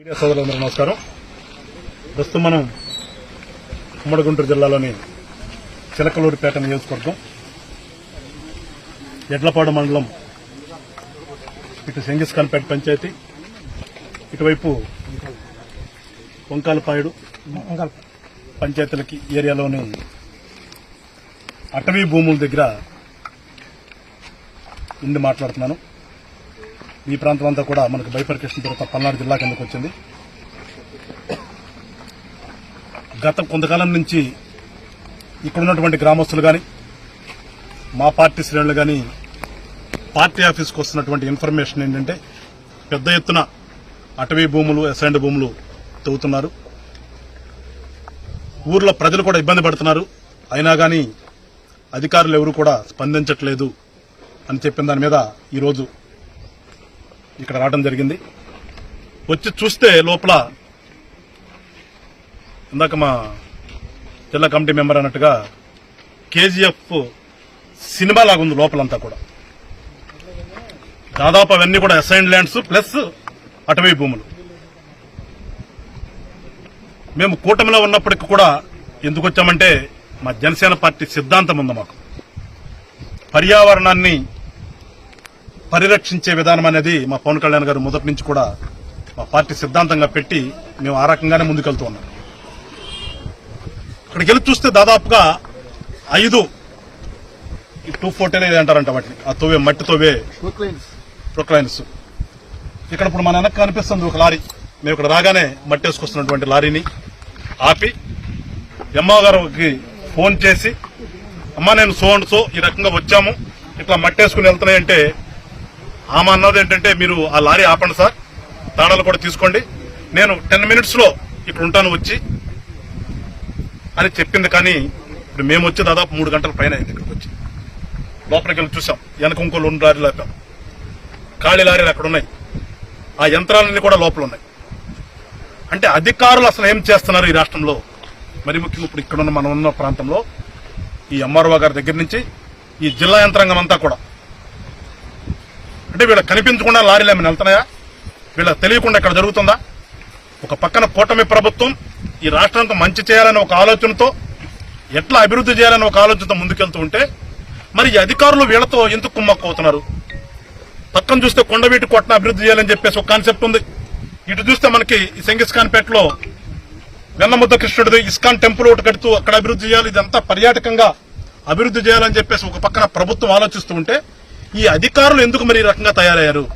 Media సోదరులందరూ నమస్కారం. ప్రస్తుతం మనం ఉమ్మడి గుంటూరు జిల్లాలోని చిలకలూరిపేట నియోజకవర్గం ఎడ్లపాడు మండలం ఇటు సెంగిస్ఖాన్పేట పంచాయతీ ఇటువైపు వంకాలపాయుడు పంచాయతీలకి ఏరియాలోని అటవీ భూముల దగ్గర ఉండి మాట్లాడుతున్నాను. ఈ ప్రాంతం అంతా కూడా మనకు బైఫర్కేషన్ తర్వాత పల్నాడు జిల్లా కిందకు వచ్చింది. గత కొంతకాలం నుంచి ఇక్కడ ఉన్నటువంటి గ్రామస్తులు కానీ మా పార్టీ శ్రేణులు కానీ పార్టీ ఆఫీస్కి వస్తున్నటువంటి ఇన్ఫర్మేషన్ ఏంటంటే పెద్ద ఎత్తున అటవీ భూములు అసైన్డ్ భూములు తవ్వుతున్నారు. ఊర్లో ప్రజలు కూడా ఇబ్బంది పడుతున్నారు. అయినా కానీ అధికారులు ఎవరు కూడా స్పందించట్లేదు అని చెప్పిన దాని మీద ఈరోజు ఇక్కడ రావడం జరిగింది. వచ్చి చూస్తే లోపల ఇందాక మా జిల్లా కమిటీ మెంబర్ అన్నట్టుగా కేజీఎఫ్ సినిమా లాగా ఉంది లోపలంతా కూడా. దాదాపు అవన్నీ కూడా అసైన్ ల్యాండ్స్ ప్లస్ అటవీ భూములు. మేము కూటమిలో ఉన్నప్పటికీ కూడా ఎందుకు వచ్చామంటే మా జనసేన పార్టీ సిద్ధాంతం ఉంది మాకు. పర్యావరణాన్ని పరిరక్షించే విధానం అనేది మా పవన్ కళ్యాణ్ గారు మొదటి నుంచి కూడా మా పార్టీ సిద్ధాంతంగా పెట్టి మేము ఆ రకంగానే ముందుకెళ్తూ ఉన్నాం. అక్కడికి వెళ్ళి చూస్తే దాదాపుగా ఐదు టూ ఫోర్టీన్ ఏది అంటారంట వాటిని. ఆ తోవే మట్టి తోవే ప్రొక్లైన్స్ ఇక్కడ ఇప్పుడు మన వెనక్కి కనిపిస్తుంది ఒక లారీ. మేము ఇక్కడ రాగానే మట్టి వేసుకొస్తున్నటువంటి లారీని ఆపి ఎమ్మ గారికి ఫోన్ చేసి అమ్మ నేను సో అండ్ సో ఈ రకంగా వచ్చాము. ఇట్లా మట్టి వేసుకుని వెళ్తున్నాయంటే ఆమె అన్నది ఏంటంటే మీరు ఆ లారీ ఆపండి సార్. తాళాలు కూడా తీసుకోండి. నేను టెన్ మినిట్స్లో ఇప్పుడు ఉంటాను వచ్చి అని చెప్పింది కానీ ఇప్పుడు మేము వచ్చి దాదాపు మూడు గంటల పైన అయింది ఇక్కడికి వచ్చి. లోపలికి వెళ్ళి చూసాం. వెనక ఇంకో రెండు లారీలు ఆపాం. ఖాళీ లారీలు అక్కడ ఉన్నాయి. ఆ యంత్రాలన్నీ కూడా లోపల ఉన్నాయి. అంటే అధికారులు అసలు ఏం చేస్తున్నారు ఈ రాష్ట్రంలో? మరి ముఖ్యంగా ఇప్పుడు ఇక్కడ ఉన్న మనం ఉన్న ప్రాంతంలో ఈ ఎంఆర్ఓ గారి దగ్గర నుంచి ఈ జిల్లా యంత్రాంగం అంతా కూడా అంటే వీళ్ళ కనిపించకుండా లారీలు ఏమైనా వెళ్తున్నాయా? వీళ్ళ తెలియకుండా ఇక్కడ జరుగుతుందా? ఒక పక్కన కూటమి ప్రభుత్వం ఈ రాష్ట్రానికి మంచి చేయాలనే ఒక ఆలోచనతో ఎట్లా అభివృద్ధి చేయాలని ఒక ఆలోచనతో ముందుకెళ్తూ ఉంటే మరి అధికారులు వీళ్ళతో ఎందుకు కుమ్మక్కవుతున్నారు? పక్కన చూస్తే కొండవీటి కొట్టన అభివృద్ధి చేయాలని చెప్పేసి ఒక కాన్సెప్ట్ ఉంది. ఇటు చూస్తే మనకి ఈ పేటలో వెన్నముద్ద కృష్ణుడిది ఇస్కాన్ టెంపుల్ ఒకటి కడుతూ అక్కడ అభివృద్ధి చేయాలి ఇదంతా పర్యాటకంగా అభివృద్ధి చేయాలని చెప్పేసి ఒక పక్కన ప్రభుత్వం ఆలోచిస్తూ ఉంటే ఈ అధికారులు ఎందుకు మరి ఈ రకంగా తయారయ్యారు?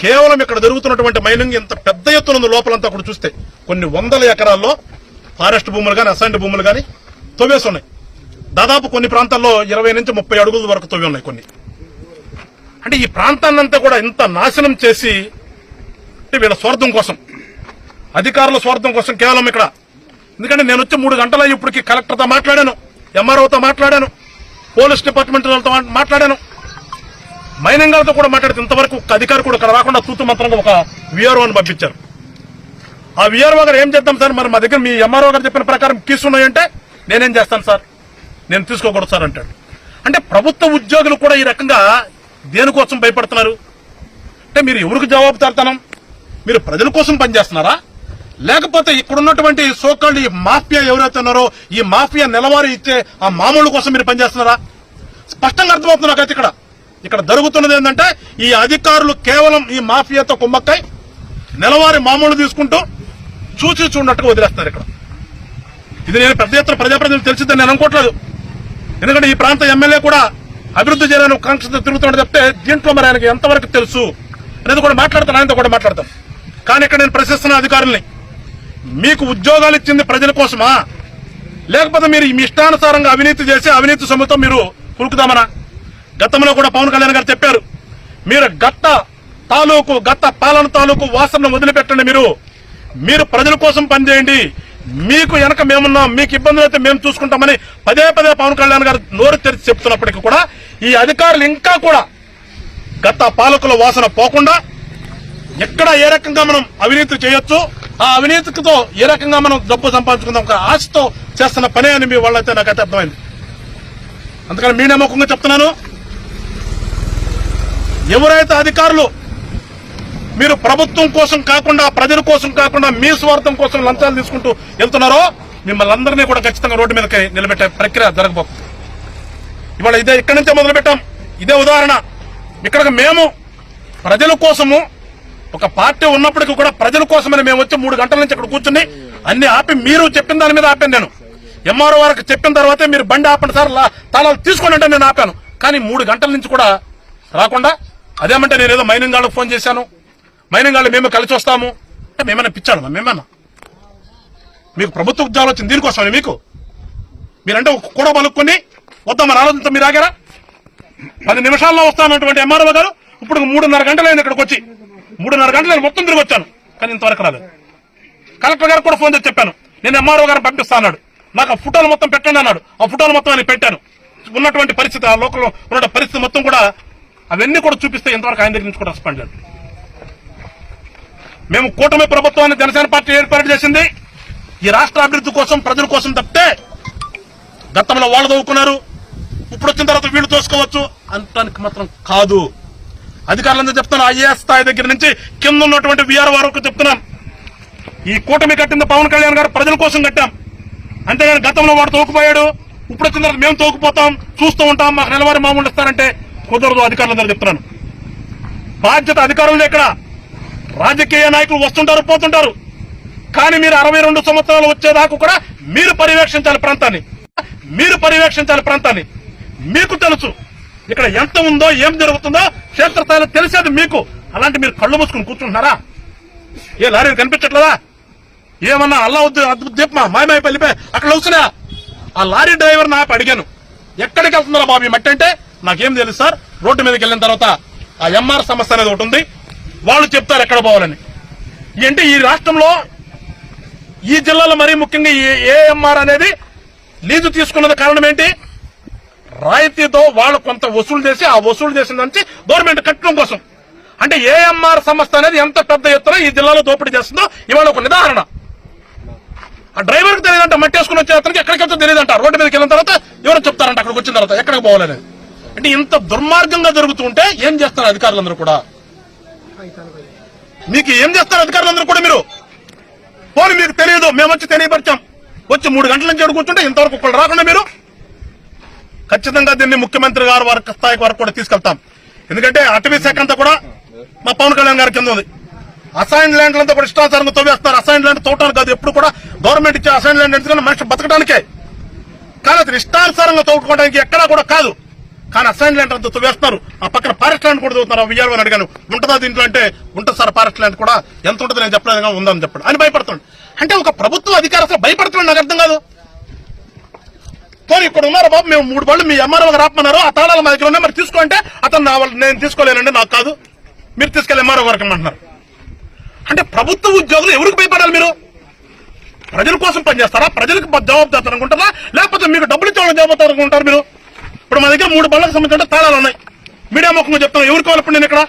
కేవలం ఇక్కడ జరుగుతున్నటువంటి మైనింగ్ ఎంత పెద్ద ఎత్తున ఉంది లోపలంతా కూడా చూస్తే. కొన్ని వందల ఎకరాల్లో ఫారెస్ట్ భూములు కానీ అసైన్డ్ భూములు కానీ తవ్వేసి ఉన్నాయి. దాదాపు కొన్ని ప్రాంతాల్లో ఇరవై నుంచి ముప్పై అడుగుల వరకు తవ్వి ఉన్నాయి కొన్ని. అంటే ఈ ప్రాంతాన్నంతా కూడా ఇంత నాశనం చేసి వీళ్ళ స్వార్థం కోసం. అధికారుల స్వార్థం కోసం కేవలం ఇక్కడ. ఎందుకంటే నేను వచ్చి మూడు గంటల ఇప్పటికి కలెక్టర్తో మాట్లాడాను ఎంఆర్ఓతో మాట్లాడాను. పోలీస్ డిపార్ట్మెంట్ వాళ్ళతో మాట్లాడాను. మైనంగాలతో కూడా మాట్లాడితే ఇంతవరకు ఒక అధికారి కూడా ఇక్కడ రాకుండా తూతు మంత్రంగా ఒక విఆర్ఓని పంపించారు. ఆ విఆర్ఓ గారు ఏం చేద్దాం సార్? మరి మా దగ్గర మీ ఎంఆర్ఓ గారు చెప్పిన ప్రకారం తీసుకున్నాయంటే ఉన్నాయంటే నేనేం చేస్తాను సార్? నేను తీసుకోకూడదు సార్ అంటాడు. అంటే ప్రభుత్వ ఉద్యోగులు కూడా ఈ రకంగా దేనికోసం భయపడుతున్నారు? అంటే మీరు ఎవరికి జవాబుదారుతనం? మీరు ప్రజల కోసం పనిచేస్తున్నారా? లేకపోతే ఇక్కడున్నటువంటి సోకాళ్ళు ఈ మాఫియా ఎవరైతే ఉన్నారో ఈ మాఫియా నెలవారీ ఇచ్చే ఆ మామూలు కోసం మీరు పనిచేస్తున్నారా? స్పష్టంగా అర్థమవుతుంది నాకైతే ఇక్కడ. ఇక్కడ జరుగుతున్నది ఏంటంటే ఈ అధికారులు కేవలం ఈ మాఫియాతో కుమ్మక్కై నెలవారీ మామూలు తీసుకుంటూ చూసి చూడనట్టుగా వదిలేస్తారు ఇక్కడ. ఇది నేను పెద్ద ఎత్తున ప్రజాప్రతినిధులు తెలిసిందని నేను అనుకోవట్లేదు. ఎందుకంటే ఈ ప్రాంత ఎమ్మెల్యే కూడా అభివృద్ధి చేయాలని కాంక్షతో తిరుగుతుండే చెప్తే దీంట్లో మరి ఆయనకి ఎంతవరకు తెలుసు? అనేది కూడా మాట్లాడతాను ఆయనతో కూడా మాట్లాడతాను. కానీ ఇక్కడ నేను ప్రశ్నిస్తున్న అధికారుల్ని మీకు ఉద్యోగాలు ఇచ్చింది ప్రజల కోసమా? లేకపోతే మీరు మీ ఇష్టానుసారంగా అవినీతి చేసి అవినీతి సొమ్ముతో మీరు కురుకుదామనా గతంలో కూడా పవన్ కళ్యాణ్ గారు చెప్పారు మీరు గట్ట తాలూకు గత పాలన తాలూకు వాసనను వదిలిపెట్టండి మీరు. మీరు ప్రజల కోసం పనిచేయండి. మీకు వెనక మేమున్నాం మీకు ఇబ్బందులు అయితే మేము చూసుకుంటామని పదే పదే పవన్ కళ్యాణ్ గారు నోరు తెరిచి చెప్తున్నప్పటికీ కూడా ఈ అధికారులు ఇంకా కూడా గత పాలకుల వాసన పోకుండా ఎక్కడ ఏ రకంగా మనం అవినీతి చేయొచ్చు ఆ అవినీతితో ఏ రకంగా మనం డబ్బు సంపాదించుకుందాం ఒక ఆశతో చేస్తున్న పనే అని మీ వాళ్ళైతే నాకైతే అర్థమైంది. అందుకని మీ నమ్మకంగా చెప్తున్నాను. ఎవరైతే అధికారులు మీరు ప్రభుత్వం కోసం కాకుండా ప్రజల కోసం కాకుండా మీ స్వార్థం కోసం లంచాలు తీసుకుంటూ వెళ్తున్నారో మిమ్మల్ని అందరినీ కూడా ఖచ్చితంగా రోడ్డు మీదకి నిలబెట్టే ప్రక్రియ జరగబోతుంది. ఇవాళ ఇదే ఇక్కడి నుంచే మొదలుపెట్టాం. ఇదే ఉదాహరణ. ఇక్కడ మేము ప్రజల కోసము ఒక పార్టీ ఉన్నప్పటికీ కూడా ప్రజల కోసమని మేము వచ్చి మూడు గంటల నుంచి ఇక్కడ కూర్చుని అన్ని ఆపి మీరు చెప్పిన దాని మీద ఆపాను నేను. ఎంఆర్ఓ వారికి చెప్పిన తర్వాతే మీరు బండి ఆపండి సార్ లా- తాళాలు తీసుకోండి అంటే నేను ఆపాను. కానీ మూడు గంటల నుంచి కూడా రాకుండా అదేమంటే నేను ఏదో మైనింగ్ వాళ్ళకి ఫోన్ చేశాను. మైనింగ్ వాళ్ళు మేము కలిసి వస్తాము. అంటే మేమైనా పిచ్చాడు మేమన్నా మీకు ప్రభుత్వ ఉద్యోగాలు వచ్చింది దీనికోసమని మీకు? మీరంటే ఒక కూడా పలుక్కుని వద్దామని ఆలోచనతో మీరు ఆగారా? పది నిమిషాల్లో వస్తానటువంటి ఎంఆర్ఓ గారు ఇప్పుడు మూడున్నర గంటలైంది ఇక్కడికి వచ్చి. మూడున్నర గంటలు నేను మొత్తం తిరిగి వచ్చాను. కానీ ఇంతవరకు రాలేదు. కలెక్టర్ గారు కూడా ఫోన్ చేసి చెప్పాను. నేను ఎంఆర్ఓ గారు పంపిస్తా అన్నాడు. నాకు ఆ ఫోటోలు మొత్తం పెట్టండి అన్నాడు. ఆ ఫోటోలు మొత్తం ఆయన పెట్టాను. ఉన్నటువంటి పరిస్థితి ఆ లోకల్ ఉన్న పరిస్థితి మొత్తం కూడా అవన్నీ కూడా చూపిస్తే ఇంతవరకు ఆయన దగ్గర నుంచి కూడా రెస్పాండ్ లేదు. మేము కూటమి ప్రభుత్వాన్ని జనసేన పార్టీ ఏర్పాటు చేసింది. ఈ రాష్ట్ర అభివృద్ధి కోసం ప్రజల కోసం తప్పితే గతంలో వాళ్ళు దవ్వుకున్నారు ఇప్పుడు వచ్చిన తర్వాత వీళ్ళు తోసుకోవచ్చు. అంటానికి మాత్రం కాదు. అధికారులందరూ చెప్తున్నాను ఐఏఎస్ స్థాయి దగ్గర నుంచి కింద ఉన్నటువంటి వీఆర్ వరకు చెప్తున్నాం. ఈ కూటమి కట్టింది పవన్ కళ్యాణ్ గారు ప్రజల కోసం కట్టాం. అంతేగాని గతంలో వాడు తోకుపోయాడు ఇప్పుడు వచ్చిన తర్వాత మేము తోకుపోతాం చూస్తూ ఉంటాం మాకు నెలవారీ మామూలు ఇస్తారంటే కుదరదు అధికారులందరూ చెప్తున్నాను. బాధ్యత అధికారులు ఎక్కడ రాజకీయ నాయకులు వస్తుంటారు పోతుంటారు. కానీ మీరు అరవై రెండు సంవత్సరాలు వచ్చేదాకా కూడా మీరు పర్యవేక్షించాలి ప్రాంతాన్ని. మీరు పర్యవేక్షించాలి ప్రాంతాన్ని. మీకు తెలుసు ఇక్కడ ఎంత ఉందో ఏం జరుగుతుందో క్షేత్రస్థాయిలో తెలిసేది మీకు అలాంటి మీరు కళ్ళు మూసుకుని కూర్చుంటున్నారా ఏ లారీ కనిపించట్లేదా ఏమన్నా అల్లా అద్భుత దీపమా మాయమాయ అక్కడ వస్తున్నా ఆ లారీ డ్రైవర్ నాకు అడిగాను ఎక్కడికి వెళ్తున్నారా బాబు ఈ మట్టి అంటే నాకేం తెలుసు సార్ రోడ్డు మీదకి వెళ్ళిన తర్వాత ఆ ఎంఆర్ సమస్య అనేది ఒకటి ఉంది వాళ్ళు చెప్తారు ఎక్కడ పోవాలని అంటే ఈ రాష్ట్రంలో ఈ జిల్లాలో మరీ ముఖ్యంగా ఈ ఏఎంఆర్ అనేది లీజు తీసుకున్నది కారణం ఏంటి రాయితీతో వాళ్ళు కొంత వసూలు చేసి ఆ వసూలు చేసిన నుంచి గవర్నమెంట్ కట్టడం కోసం. అంటే ఏఎంఆర్ సంస్థ అనేది ఎంత పెద్ద ఎత్తున ఈ జిల్లాలో దోపిడీ చేస్తుందో ఇవాళ ఒక నిదాహరణ. ఆ డ్రైవర్కి తెలియదంట మట్టేసుకుని వచ్చే అతనికి ఎక్కడికి వెళ్తే తెలియదంట. రోడ్డు మీదకి వెళ్ళిన తర్వాత ఎవరో చెప్తారంట అక్కడికి వచ్చిన తర్వాత ఎక్కడికి పోవాలని అంటే ఇంత దుర్మార్గంగా జరుగుతుంటే ఏం చేస్తారు అధికారులందరూ కూడా? మీకు ఏం చేస్తారు అధికారులందరూ కూడా మీరు? పోనీ మీకు తెలియదు మేము వచ్చి తెలియపరిచాం. వచ్చి మూడు గంటల నుంచి ఎక్కడ కూర్చుంటే ఇంతవరకు ఒకళ్ళు రాకుండా మీరు ఖచ్చితంగా దీన్ని ముఖ్యమంత్రి గారు వరకు స్థాయికి వరకు కూడా తీసుకెళ్తాం. ఎందుకంటే అటవీ శాఖ అంతా కూడా మా పవన్ కళ్యాణ్ గారి కింద ఉంది. అసైన్ ల్యాండ్లంతా కూడా ఇష్టానుసారంగా తవ్వేస్తారు అసైన్ ల్యాండ్ తవ్వటానికి కాదు. ఎప్పుడు కూడా గవర్నమెంట్ ఇచ్చే అసైన్ ల్యాండ్ ఎందుకంటే మనిషి బతకడానికే. కానీ అతను ఇష్టానుసారంగా తోడుకోవడానికి ఎక్కడా కూడా కాదు. కానీ అసైన్ ల్యాండ్ అంతా తవ్వేస్తున్నారు. ఆ పక్కన ఫారెస్ట్ ల్యాండ్ కూడా చదువుతున్నారు విజయాలు అని అడిగాను ఉంటుందా దీంట్లో? అంటే ఉంటుంది సార్ ఫారెస్ట్ ల్యాండ్ కూడా. ఎంత ఉంటుంది? నేను చెప్పలేదు. ఉందని చెప్పాడు. అని భయపడుతున్నాడు. అంటే ఒక ప్రభుత్వ అధికారి అసలు భయపడుతున్నాడు. నాకు అర్థం కాదు. పోనీ ఇక్కడ ఉన్నారు బాబు? మేము మూడు బళ్ళు మీ ఎంఆర్ఓ గారు ఆ తాళాలు మా దగ్గర ఉన్నాయి. మరి తీసుకుంటే అతను నా వాళ్ళు నేను తీసుకోలేనండి నాకు కాదు. మీరు తీసుకెళ్ళి ఎంఆర్ఓ వరకు అంటున్నారు అంటే ప్రభుత్వ ఉద్యోగులు ఎవరికి భయపడాలి మీరు? ప్రజల కోసం పనిచేస్తారా? ప్రజలకు జవాబుదారు అనుకుంటారా? లేకపోతే మీకు డబ్బులు ఇచ్చేవాళ్ళు జవాబుదారు అనుకుంటారు మీరు? ఇప్పుడు మా దగ్గర మూడు బళ్ళకు సంబంధించిన తాళాలు ఉన్నాయి. మీడియా ముఖంగా చెప్తాను ఎవరికి కావాలి నేను ఇక్కడ?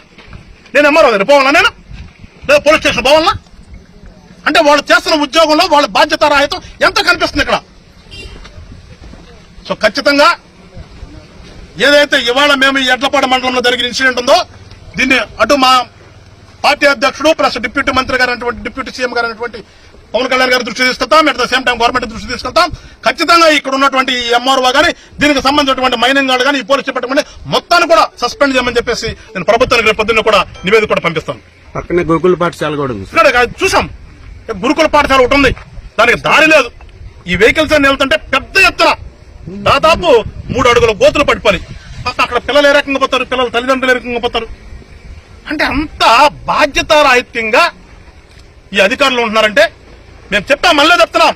నేను ఎంఆర్ఓ దగ్గర పోవాలా నేను? లేదా పోలీస్ స్టేషన్ పోవాలా? అంటే వాళ్ళు చేస్తున్న ఉద్యోగంలో వాళ్ళ బాధ్యత రాహితం ఎంత కనిపిస్తుంది ఇక్కడ? సో ఖచ్చితంగా ఏదైతే ఇవాళ మేము ఈ ఎడ్లపాడు మండలంలో జరిగిన ఇన్సిడెంట్ ఉందో దీన్ని అటు మా పార్టీ అధ్యక్షుడు ప్లస్ డిప్యూటీ మంత్రి గారు అటువంటి డిప్యూటీ సీఎం గారు అనేటువంటి పవన్ కళ్యాణ్ గారి దృష్టి తీసుకెళ్తాం at the same time government దృష్టి తీసుకెళ్తాం. ఖచ్చితంగా ఇక్కడ ఉన్నటువంటి ఎంఆర్ఓ గానీ దీనికి సంబంధించినటువంటి మైనింగ్ వాళ్ళు కానీ ఈ పోలీస్ డిపార్ట్మెంట్ మొత్తాన్ని కూడా సస్పెండ్ చేయమని చెప్పేసి నేను ప్రభుత్వానికి రేపు పొద్దున్న కూడా నివేదిక కూడా పంపిస్తాను. పక్కనే గురుకుల పాఠశాల కూడా ఉంది. ఇక్కడ చూసాం. గురుకుల పాఠశాల ఒకటి ఉంది. దానికి దారి లేదు. ఈ వెహికల్స్ అన్ని వెళ్తుంటే పెద్ద ఎత్తున దాదాపు మూడు అడుగుల గోతులు పడిపోయి. అక్కడ పిల్లలు ఏ రకంగా పోతారు? పిల్లల తల్లిదండ్రులు ఏ రకంగా పోతారు? అంటే అంత బాధ్యతారాహిత్యంగా ఈ అధికారులు ఉంటున్నారంటే మేము చెప్పాం మళ్ళీ చెప్తున్నాం.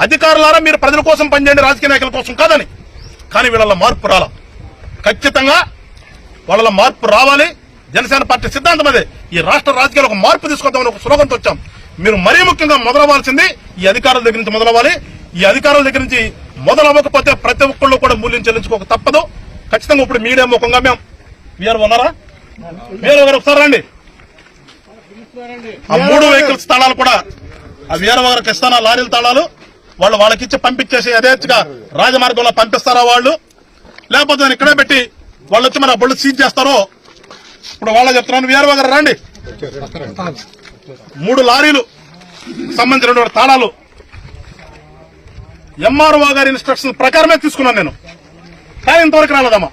అధికారులారా మీరు ప్రజల కోసం పనిచేయండి రాజకీయ నాయకుల కోసం కాదని. కానీ వీళ్ళ మార్పు రాల. ఖచ్చితంగా వాళ్ళ మార్పు రావాలి. జనసేన పార్టీ సిద్ధాంతం అదే. ఈ రాష్ట్ర రాజకీయాలు ఒక మార్పు తీసుకొద్దామని ఒక స్లోగన్తో వచ్చాం. మీరు మరీ ముఖ్యంగా మొదలవ్వాల్సింది ఈ అధికారుల దగ్గర నుంచి మొదలవ్వాలి. ఈ అధికారుల దగ్గర నుంచి మొదలవ్వకపోతే ప్రతి ఒక్కళ్ళు కూడా మూల్యం చెల్లించుకోక తప్పదు. ఖచ్చితంగా ఇప్పుడు మీడియా ముఖంగా మేము వీఆర్ ఉన్నారా? వీఆర్ గారు ఒకసారి రండి. ఆ మూడు వెహికల్స్ తాళాలు కూడా ఆ వీఆర్ఓ గారికి ఇస్తాను లారీల తాళాలు వాళ్ళు వాళ్ళకి ఇచ్చి పంపించేసి యథేచ్ఛగా రాజమార్గంలో పంపిస్తారా వాళ్ళు? లేకపోతే నేను ఇక్కడే పెట్టి వాళ్ళు వచ్చి మన బళ్ళు సీజ్ చేస్తారో? ఇప్పుడు వాళ్ళ చెప్తున్నాను వీఆర్ఓ గారు రండి. మూడు లారీలు సంబంధించినటువంటి తాళాలు ఎంఆర్ఓ గారి ఇన్స్ట్రక్షన్ ప్రకారమే తీసుకున్నాను నేను. కానీ ఇంతవరకు రాలేదమ్మా.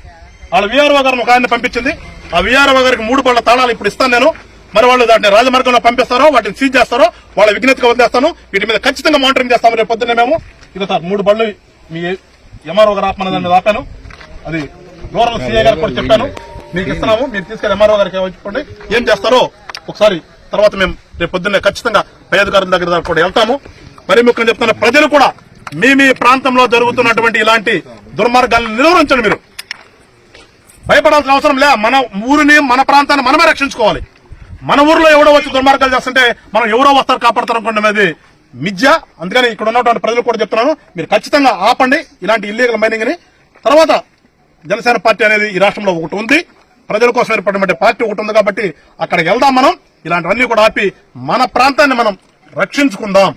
వాళ్ళ విఆర్ఓ గారిని ఒక ఆయన పంపించింది. ఆ విఆర్ఓ గారికి మూడు బళ్ళ తాళాలు ఇప్పుడు ఇస్తాను నేను. మరి వాళ్ళు దాన్ని రాజమార్గంలో పంపిస్తారో వాటిని సీజ్ చేస్తారో వాళ్ళ విజ్ఞతగా వదిలేస్తాను. వీటి మీద ఖచ్చితంగా మానిటరింగ్ చేస్తాము రేపు పొద్దున్నే మేము. ఇది సార్ మూడు బళ్ళు మీ ఎంఆర్ఓ గారు ఆపమని దాన్ని ఆపాను. అది గౌరవ సీఏ గారు కూడా చెప్పాను. మీకు ఇస్తున్నాము. మీరు తీసుకెళ్ళి ఎంఆర్ఓ గారికి చెప్పండి ఏం చేస్తారో ఒకసారి తర్వాత మేము రేపు పొద్దున్నే ఖచ్చితంగా పై అధికారుల దగ్గర కూడా వెళ్తాము. మరి ముఖ్యంగా చెప్తున్న ప్రజలు కూడా మీ మీ ప్రాంతంలో జరుగుతున్నటువంటి ఇలాంటి దుర్మార్గాలను నిలువరించండి మీరు. భయపడాల్సిన అవసరం లే. మన ఊరిని మన ప్రాంతాన్ని మనమే రక్షించుకోవాలి. మన ఊర్లో ఎవడో వచ్చి దుర్మార్గాలు చేస్తుంటే మనం ఎవరో వస్తారు కాపాడుతారు అనుకోండి అనేది మిథ్య. అందుకని ఇక్కడ ఉన్నటువంటి ప్రజలు కూడా చెప్తున్నాను మీరు ఖచ్చితంగా ఆపండి ఇలాంటి ఇల్లీగల్ మైనింగ్ని. తర్వాత జనసేన పార్టీ అనేది ఈ రాష్ట్రంలో ఒకటి ఉంది. ప్రజల కోసం ఏర్పడినటువంటి పార్టీ ఒకటి ఉంది కాబట్టి అక్కడికి వెళ్దాం మనం. ఇలాంటివన్నీ కూడా ఆపి మన ప్రాంతాన్ని మనం రక్షించుకుందాం.